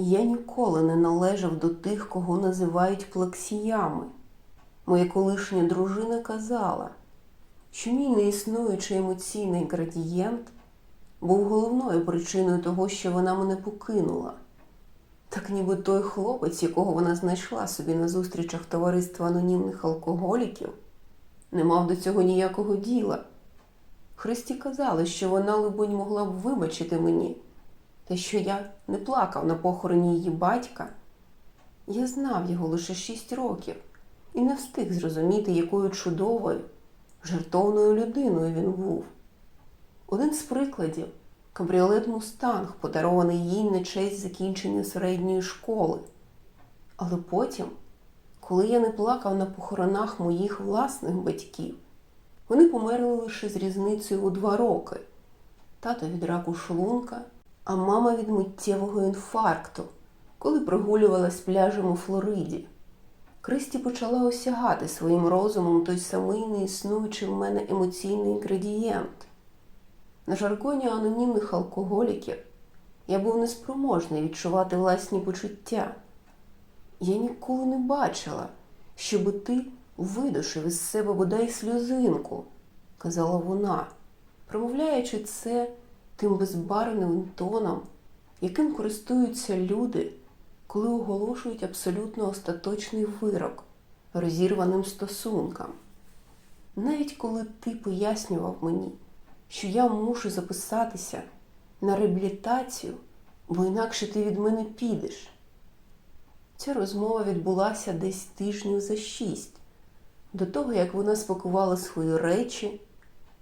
Я ніколи не належав до тих, кого називають плексіями. Моя колишня дружина казала, що мій неіснуючий емоційний градієнт був головною причиною того, що вона мене покинула. Так ніби той хлопець, якого вона знайшла собі на зустрічах товариства анонімних алкоголіків, не мав до цього ніякого діла. Христі казали, що вона, либонь, могла б вибачити мені, те, що я не плакав на похороні її батька. Я знав його лише шість років і не встиг зрозуміти, якою чудовою, жертовною людиною він був. Один з прикладів кабріолет Мустанг, подарований їй на честь закінчення середньої школи. Але потім, коли я не плакав на похоронах моїх власних батьків, вони померли лише з різницею у два роки. Тато від раку шлунка, а мама від миттєвого інфаркту, коли прогулювалась пляжем у Флориді. Кристі почала осягати своїм розумом той самий неіснуючий в мене емоційний інгредієнт. На жаргоні анонімних алкоголіків я був неспроможний відчувати власні почуття. Я ніколи не бачила, щоби ти видушив із себе бодай сльозинку, казала вона, промовляючи це тим безбарвним тоном, яким користуються люди, коли оголошують абсолютно остаточний вирок розірваним стосункам. Навіть коли ти пояснював мені, що я мушу записатися на реабілітацію, бо інакше ти від мене підеш. Ця розмова відбулася десь тижнів за шість, до того як вона спакувала свої речі,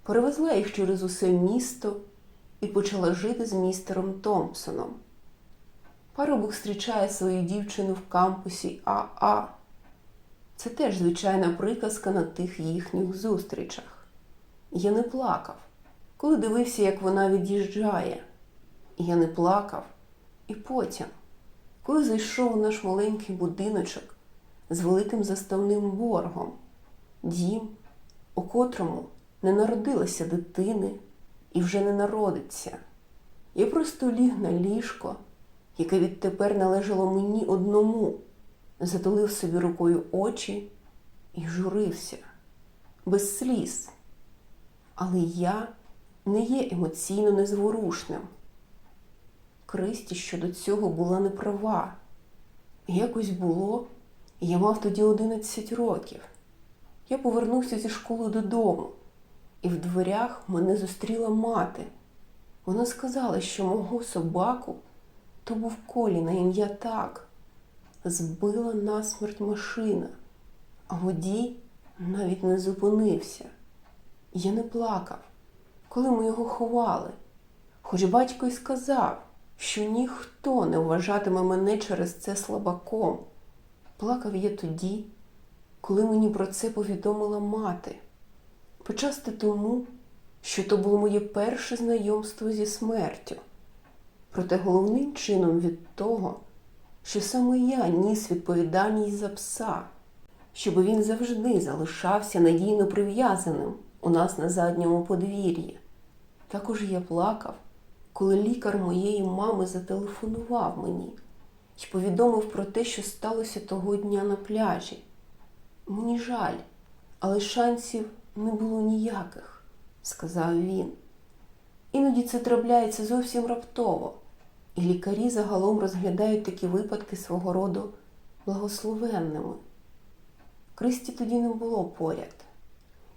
перевезла їх через усе місто і почала жити з містером Томпсоном. Парубок зустрічає свою дівчину в кампусі АА. Це теж звичайна приказка на тих їхніх зустрічах. Я не плакав, коли дивився, як вона від'їжджає. Я не плакав і потім, коли зайшов у наш маленький будиночок з великим заставним боргом, дім, у котрому не народилося дитини і вже не народиться. Я просто ліг на ліжко, яке відтепер належало мені одному, затулив собі рукою очі і журився, без сліз. Але я не є емоційно незворушним. Кристі щодо цього була неправа. Якось було, я мав тоді 11 років. Я повернувся зі школи додому, і в дверях мене зустріла мати. Вона сказала, що мого собаку то був колі на ім'я так, збила насмерть машина, а водій навіть не зупинився. Я не плакав, коли ми його ховали, хоч батько й сказав, що ніхто не вважатиме мене через це слабаком. Плакав я тоді, коли мені про це повідомила мати, почасти тому, що то було моє перше знайомство зі смертю. Проте головним чином від того, що саме я ніс відповідальність за пса, щоб він завжди залишався надійно прив'язаним у нас на задньому подвір'ї. Також я плакав, коли лікар моєї мами зателефонував мені і повідомив про те, що сталося того дня на пляжі. Мені жаль, але шансів не було ніяких, сказав він. Іноді це трапляється зовсім раптово, і лікарі загалом розглядають такі випадки свого роду благословенними. Кристі тоді не було поряд.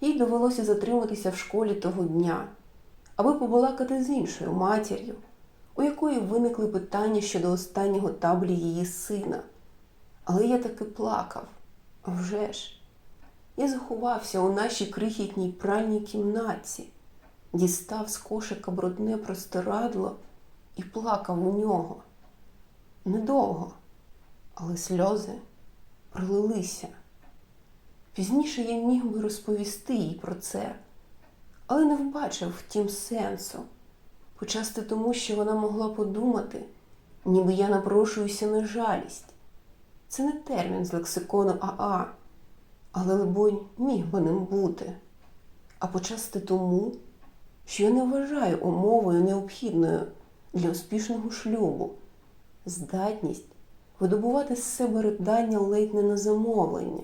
Їй довелося затриматися в школі того дня, аби побалакати з іншою матір'ю, у якої виникли питання щодо останнього таблі її сина. Але я таки плакав. А вже ж, я заховався у нашій крихітній пральній кімнаті, дістав з кошика брудне простирадло і плакав у нього. Недовго, але сльози пролилися. Пізніше я міг би розповісти їй про це, але не вбачив втім сенсу, почасти тому, що вона могла подумати, ніби я напрошуюся на жалість. Це не термін з лексикону АА, але, либонь, міг би ним бути. А почасти тому, що я не вважаю умовою необхідною для успішного шлюбу здатність видобувати з себе ридання ледь не на замовлення.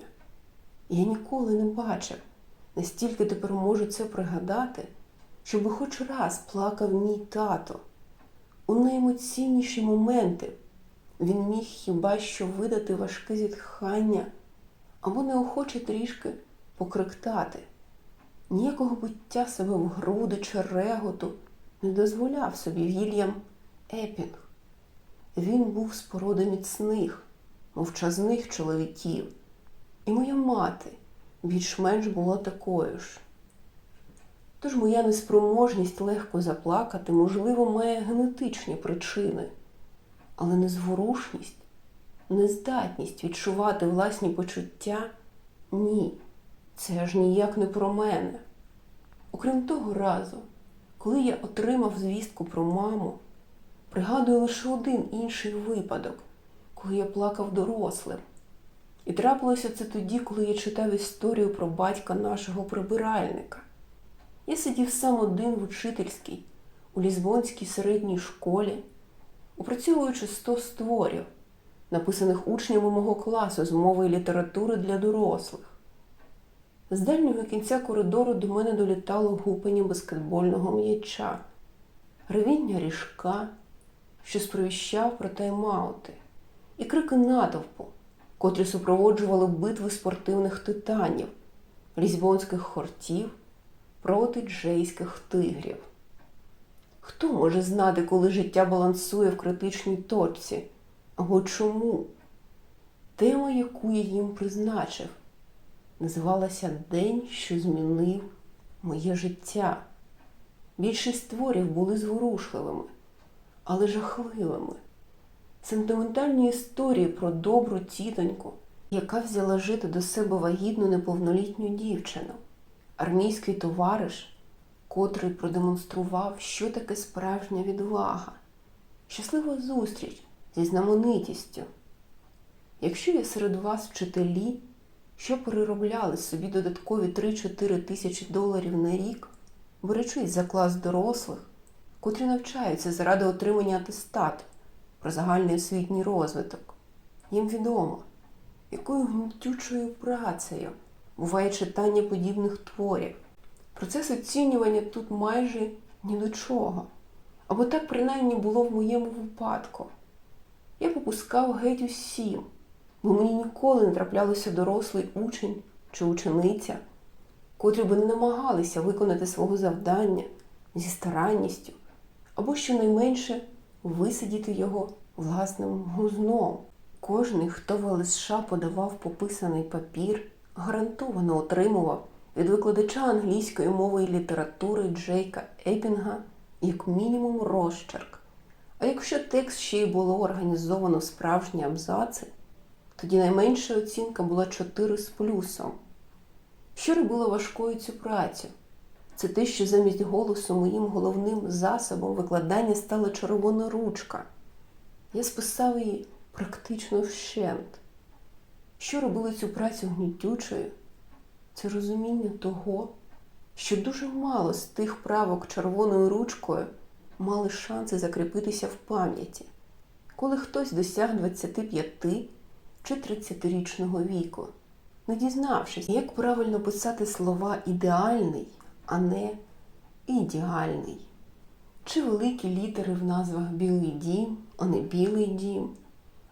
Я ніколи не бачив, настільки тепер можу це пригадати, щоби хоч раз плакав мій тато. У найемоційніші моменти він міг хіба що видати важке зітхання або неохоче трішки покриктати. Ніякого биття себе в груди чи реготу не дозволяв собі Вільям Епінг. Він був з породи міцних, мовчазних чоловіків, і моя мати більш-менш була такою ж. Тож моя неспроможність легко заплакати, можливо, має генетичні причини, але незворушність, нездатність відчувати власні почуття ні, це аж ніяк не про мене. Окрім того разу, коли я отримав звістку про маму, пригадую лише один інший випадок, коли я плакав дорослим. І трапилося це тоді, коли я читав історію про батька нашого прибиральника. Я сидів сам один в учительській, у Лізбонській середній школі, опрацьовуючи сто створів, написаних учнями мого класу з мови і літератури для дорослих. З дальнього кінця коридору до мене долітало гупання баскетбольного м'яча, ревіння ріжка, що сповіщав про тайм-аути, і крики натовпу, котрі супроводжували битви спортивних титанів, лізбонських хортів проти джейських тигрів. Хто може знати, коли життя балансує в критичній точці, або чому? Тема, яку я їм призначив, називалася День, що змінив моє життя. Більшість творів були зворушливими, але жахливими. Сентиментальні історії про добру тітоньку, яка взяла жити до себе вагітну неповнолітню дівчину, армійський товариш, котрий продемонстрував, що таке справжня відвага, щаслива зустріч зі знаменитістю. Якщо є серед вас вчителі, що переробляли собі додаткові 3-4 тисячі доларів на рік, беречись за клас дорослих, котрі навчаються заради отримання атестату про загальний освітній розвиток, їм відомо, якою гнітючою працею буває читання подібних творів. Процес оцінювання тут майже ні до чого. Або так принаймні було в моєму випадку. Я попускав геть усім, бо мені ніколи не траплялося дорослий учень чи учениця, котрі би не намагалися виконати свого завдання зі старанністю, або щонайменше висидіти його власним гузном. Кожний, хто в ЛСШ подавав пописаний папір, гарантовано отримував від викладача англійської мови і літератури Джейка Епінга як мінімум розчерк. А якщо текст ще й було організовано в справжні абзаци, тоді найменша оцінка була 4 з плюсом. Що робило важкою цю працю? Це те, що замість голосу моїм головним засобом викладання стала червона ручка. Я списав її практично вщент. Що робило цю працю гнітючою? Це розуміння того, що дуже мало з тих правок червоною ручкою мали шанси закріпитися в пам'яті, коли хтось досяг 25 чи 30-річного віку, не дізнавшись, як правильно писати слова ідеальний, а не ідеальний. Чи великі літери в назвах Білий дім, а не білий дім,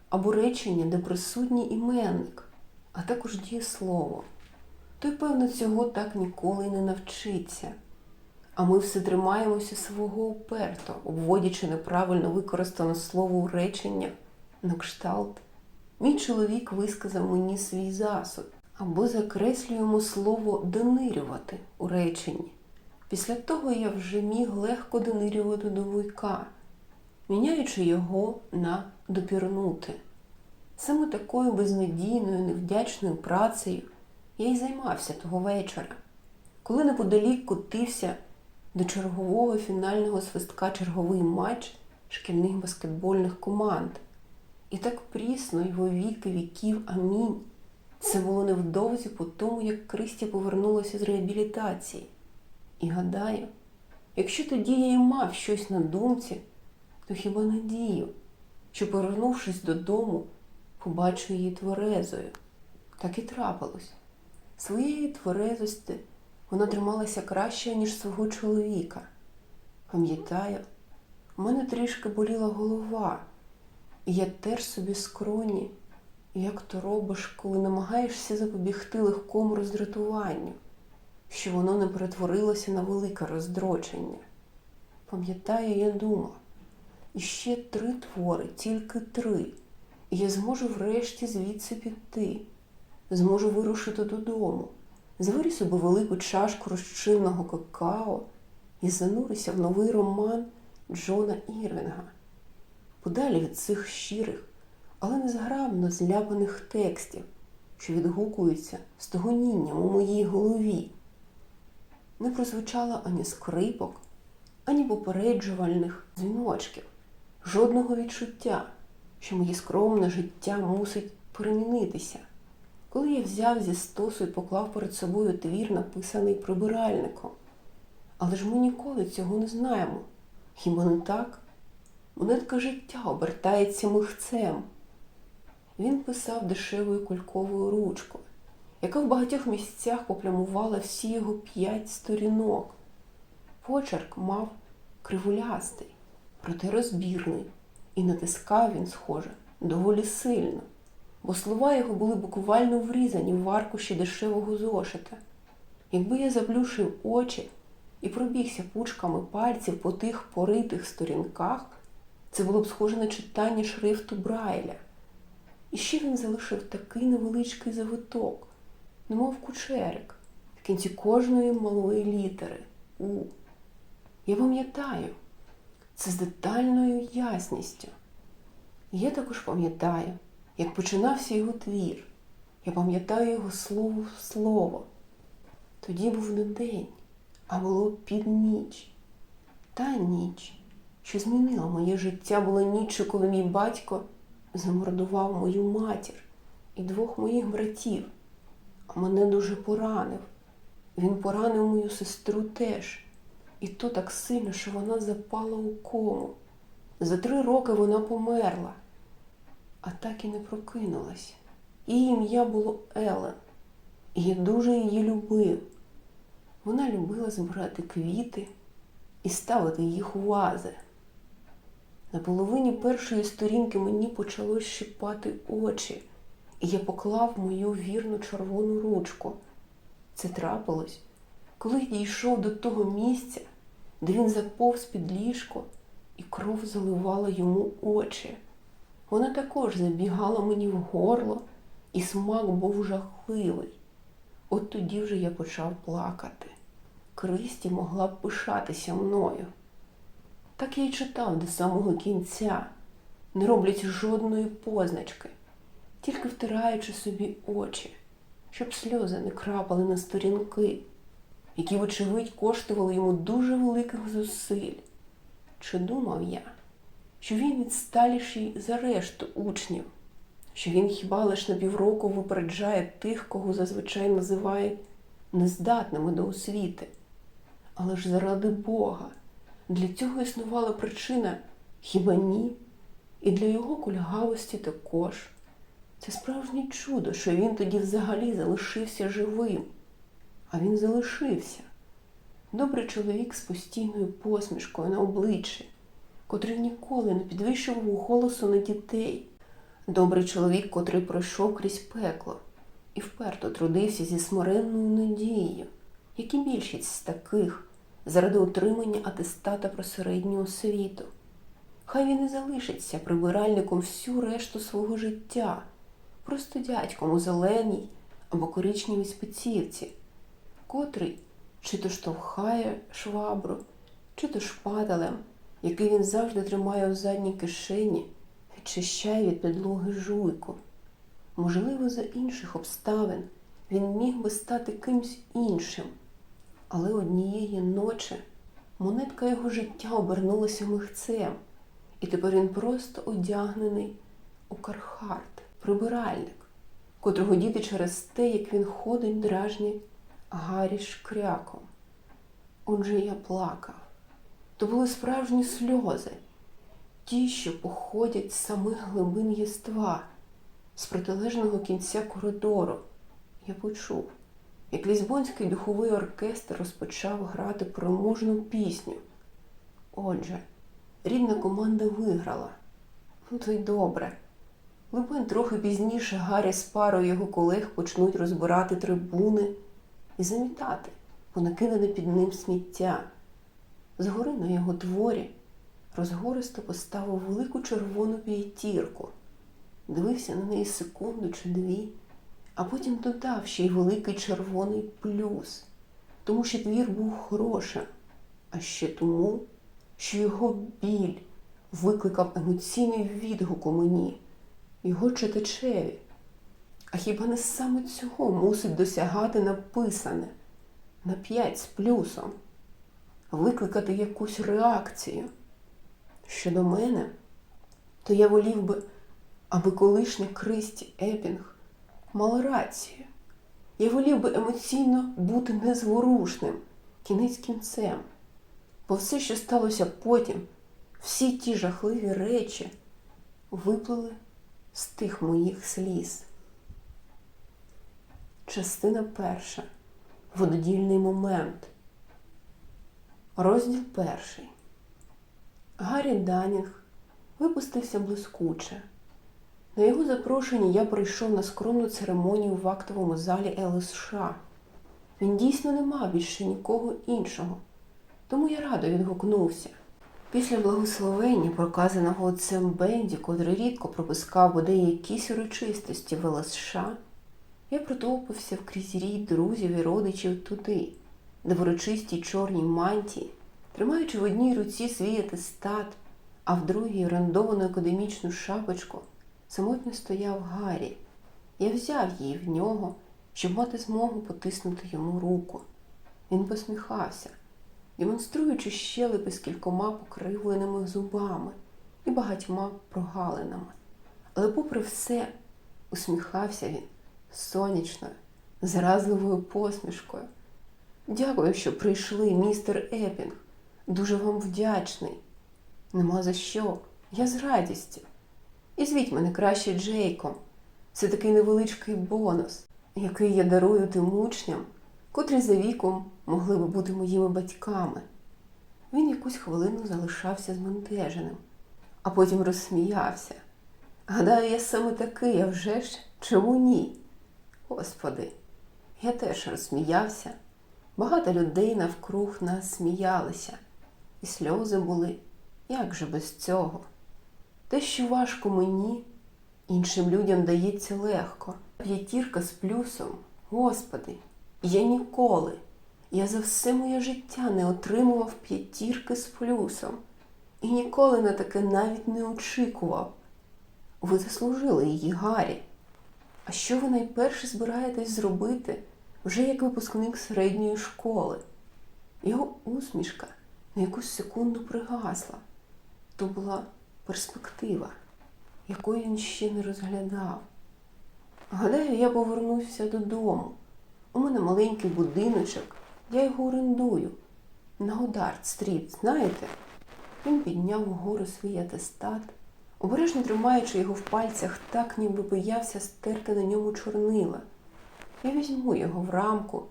або речення, де присутній іменник, а також дієслово. Той, певно, цього так ніколи не навчиться. А ми все тримаємося свого уперто, обводячи неправильно використане слово у реченнях на кшталт. Мій чоловік висказав мені свій засуд, або закреслюємо слово донирювати у реченні. Після того я вже міг легко донирювати до вуйка, міняючи його на допірнути. Саме такою безнадійною, невдячною працею я й займався того вечора, коли неподалік котився до чергового фінального свистка черговий матч шкільних баскетбольних команд. І так прісно й во віки віків амінь. Це було невдовзі по тому, як Кристя повернулася з реабілітації. І гадаю, якщо тоді я й мав щось на думці, то хіба надію, що, повернувшись додому, побачу її тверезою. Так і трапилось. Своєї тверезості вона трималася краще, ніж свого чоловіка. Пам'ятаю, у мене трішки боліла голова, і я теж собі скроні, як то робиш, коли намагаєшся запобігти легкому роздратуванню, що воно не перетворилося на велике роздрочення. Пам'ятаю, я думала, іще три твори, тільки три, і я зможу врешті звідси піти, зможу вирушити додому, заварю собі велику чашку розчинного какао і занурюся в новий роман Джона Ірвінга. Подалі від цих щирих, але незграбно зляпаних текстів, що відгукуються стогонінням у моїй голові. Не прозвучало ані скрипок, ані попереджувальних дзвіночків, жодного відчуття, що моє скромне життя мусить перемінитися. Коли я взяв зі стосу і поклав перед собою твір, написаний прибиральником. Але ж ми ніколи цього не знаємо. Хіба не так? Монетка життя обертається михцем. Він писав дешевою кульковою ручкою, яка в багатьох місцях поплямувала всі його п'ять сторінок. Почерк мав кривулястий, проте розбірний, і натискав він, схоже, доволі сильно, бо слова його були буквально врізані в аркуші дешевого зошита. Якби я заплющив очі і пробігся пучками пальців по тих поритих сторінках, це було б схоже на читання шрифту Брайля. І ще він залишив такий невеличкий завиток, немов кучерик, в кінці кожної малої літери У. Я пам'ятаю це з детальною ясністю. Я також пам'ятаю, як починався його твір. Я пам'ятаю його слово в слово. Тоді був не день, а було під ніч. Та ніч, що змінила моє життя, була ніч, коли мій батько замордував мою матір і двох моїх братів, а мене дуже поранив. Він поранив мою сестру теж, і то так сильно, що вона запала у кому. За три роки вона померла, а так і не прокинулась. Її ім'я було Елен, і я дуже її любив. Вона любила збирати квіти і ставити їх у вази. На половині першої сторінки мені почало щипати очі, і я поклав мою вірну червону ручку. Це трапилось, коли я дійшов до того місця, де він заповз під ліжко, і кров заливала йому очі. Вона також забігала мені в горло, і смак був жахливий. От тоді вже я почав плакати. Кристі могла б пишатися мною. Так я й читав до самого кінця, не роблячи жодної позначки, тільки втираючи собі очі, щоб сльози не крапали на сторінки, які, вочевидь, коштували йому дуже великих зусиль. Чи думав я, що він відсталіший за решту учнів, що він хіба лиш на півроку випереджає тих, кого зазвичай називають нездатними до освіти? Але ж заради Бога. Для цього існувала причина хіба ні? І для його кульгавості також. Це справжнє чудо, що він тоді взагалі залишився живим. А він залишився. Добрий чоловік з постійною посмішкою на обличчі, котрий ніколи не підвищував голосу на дітей. Добрий чоловік, котрий пройшов крізь пекло і вперто трудився зі смиренною надією, як і більшість з таких заради отримання атестата про середню освіту. Хай він і залишиться прибиральником всю решту свого життя, просто дядьком у зеленій або коричневій спецівці, котрий чи то штовхає швабру, чи то шпателем, який він завжди тримає у задній кишені, відчищає від підлоги жуйку. Можливо, за інших обставин він міг би стати кимсь іншим. Але однієї ночі монетка його життя обернулася михцем, і тепер він просто одягнений у кархарт, прибиральник, котрого діти через те, як він ходить, дражнять Гаррі шкряком. Отже, я плакав. То були справжні сльози. ті, що походять з самих глибин єства, з протилежного кінця коридору. Я почув, як Лізбонський духовий оркестр розпочав грати переможну пісню. Отже, рідна команда виграла. Ну, то й добре. Либонь трохи пізніше Гаррі з парою його колег почнуть розбирати трибуни і замітати понакидане під ним сміття. Згори на його дворі розгористо поставив велику червону п'ятірку, дивився на неї секунду чи дві, а потім додав ще й великий червоний плюс, тому що твір був хорошим, а ще тому, що його біль викликав емоційний відгук у мені, його читачеві. А хіба не саме цього мусить досягати написане на п'ять з плюсом, викликати якусь реакцію? Щодо мене, то я волів би, аби колишня Кристі Епінг мала рацію. Я волів би емоційно бути незворушним, кінець кінцем. Бо все, що сталося потім, всі ті жахливі речі виплили з тих моїх сліз. Частина перша. Вододільний момент. Розділ перший. Гаррі Данінг випустився блискуче. На його запрошення я прийшов на скромну церемонію в актовому залі ЛСШ. Він дійсно не мав більше нікого іншого, тому я радо відгукнувся. Після благословення, проказаного отцем Бенді, котрий рідко пропускав бодай якісь урочистості в ЛСШ, я протовпився вкрізь рід друзів і родичів туди, де в чорній мантії, тримаючи в одній руці свій атестат, а в другій орендовану академічну шапочку, самотньо стояв Гаррі. Я взяв її в нього, щоб мати змогу потиснути йому руку. Він посміхався, демонструючи щелепи з кількома покривленими зубами і багатьма прогалинами. Але, попри все, усміхався він сонячною, зразливою посмішкою. Дякую, що прийшли, містер Епінг. Дуже вам вдячний. Нема за що. Я з радістю. І звіть мене краще Джейком. Це такий невеличкий бонус, який я дарую тим учням, котрі за віком могли би бути моїми батьками. Він якусь хвилину залишався збентеженим, а потім розсміявся. Гадаю, я саме такий, а вже ж чому ні? Господи, я теж розсміявся. Багато людей навкруг нас сміялися, і сльози були. Як же без цього? Те, що важко мені, іншим людям дається легко. П'ятірка з плюсом, Господи, я ніколи, я за все моє життя не отримував п'ятірки з плюсом і ніколи на таке навіть не очікував. Ви заслужили її, Гаррі. А що ви найперше збираєтесь зробити вже як випускник середньої школи? Його усмішка на якусь секунду пригасла. То була перспектива, якої він ще не розглядав. Гадаю, я повернувся додому. У мене маленький будиночок, я його орендую. На Годард стріт, знаєте? Він підняв вгору свій атестат, обережно тримаючи його в пальцях так, ніби боявся стерти на ньому чорнила. Я візьму його в рамку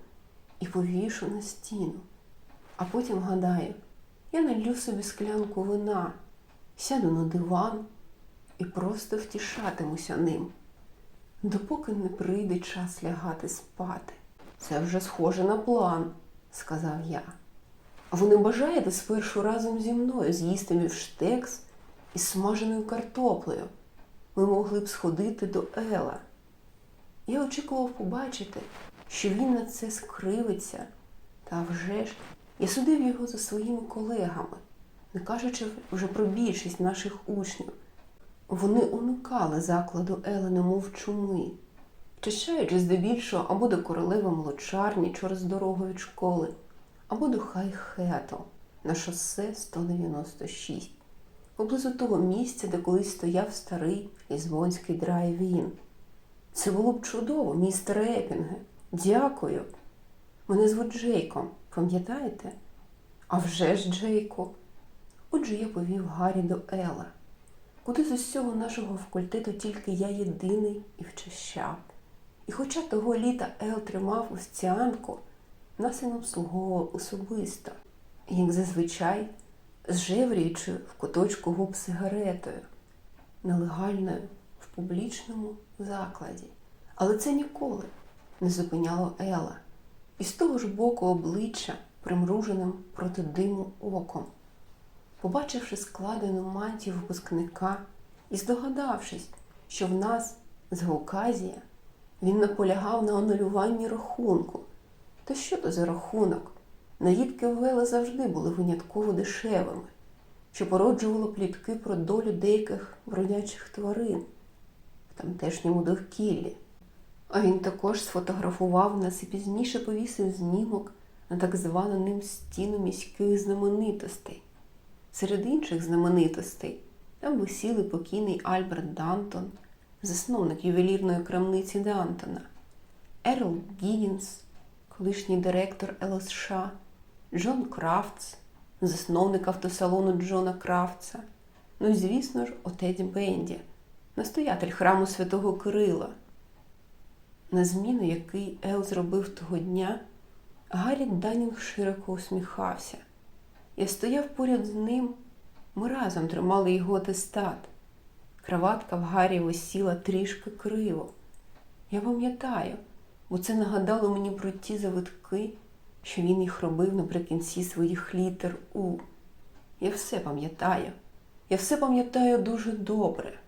і повішу на стіну. А потім, гадаю, я налью собі склянку вина, сяду на диван і просто втішатимуся ним, допоки не прийде час лягати спати. Це вже схоже на план, сказав я. А ви не бажаєте спершу разом зі мною з'їсти бівштекс із смаженою картоплею? Ми могли б сходити до Ела. Я очікував побачити, що він на це скривиться, та вже ж я судив його за своїми колегами, не кажучи вже про більшість наших учнів. Вони уникали закладу Ела, немов чуми, вчащаючи здебільшого або до королеви молочарні через дорогу від школи, або до Хай-Хетл на шосе 196, поблизу того місця, де колись стояв старий лізвонський драйв-ін. Це було б чудово, містер Епінге. Дякую. Мене звуть Джейком, пам'ятаєте? А вже ж, Джейко. Отже, я повів Гаррі до Ела. куди з усього нашого факультету тільки я єдиний і вчащав. І хоча того літа Ел тримав устянку, нас не обслуговував особисто, як зазвичай, зжеврюючи в куточку губ сигаретою, нелегальною в публічному закладі. Але це ніколи не зупиняло Ела. І з того ж боку обличчя, примруженим проти диму оком. Побачивши складену мантію випускника і здогадавшись, що в нас з Гауказія, він наполягав на анулюванні рахунку. Та що то за рахунок? Наїдки Вела завжди були винятково дешевими, що породжувало плітки про долю деяких бродячих тварин тамтешньому довкіллі. А він також сфотографував нас і пізніше повісив знімок на так звану ним стіну міських знаменитостей. Серед інших знаменитостей там висіли покійний Альберт Дантон, засновник ювелірної крамниці Дантона, Ерл Гігінс, колишній директор ЛСШ, Джон Крафтс, засновник автосалону Джона Крафтса, ну і, звісно ж, отець Бенді, настоятель храму святого Кирила. На зміну, який Ел зробив того дня, Гаррі Данінг широко усміхався. Я стояв поряд з ним, ми разом тримали його атестат. Краватка в Гаррі висіла трішки криво. Я пам'ятаю, бо це нагадало мені про ті завитки, що він їх робив наприкінці своїх літер У. Я все пам'ятаю. Я все пам'ятаю дуже добре.